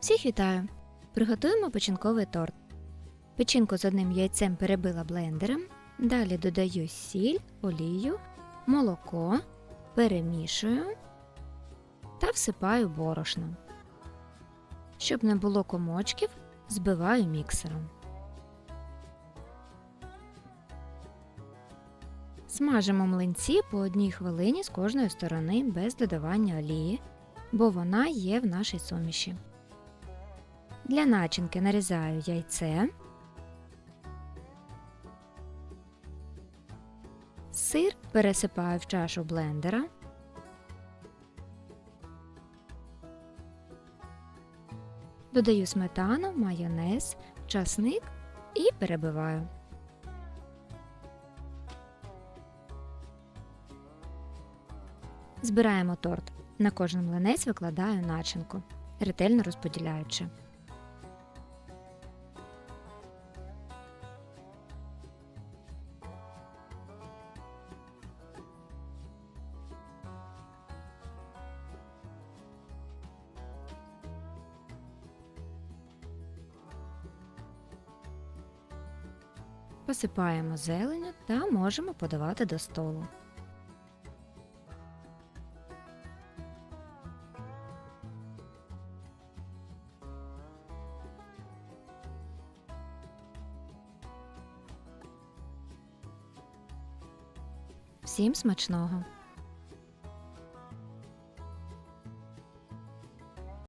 Всіх вітаю! Приготуємо печінковий торт. Печінку з одним яйцем перебила блендером. Далі додаю сіль, олію, молоко, перемішую та всипаю борошно. Щоб не було комочків, збиваю міксером. Смажимо млинці по одній хвилині з кожної сторони без додавання олії, бо вона є в нашій суміші. Для начинки нарізаю яйце, сир пересипаю в чашу блендера, додаю сметану, майонез, часник і перебиваю. Збираємо торт. На кожен млинець викладаю начинку, ретельно розподіляючи. Посипаємо зеленю та можемо подавати до столу. Всім смачного!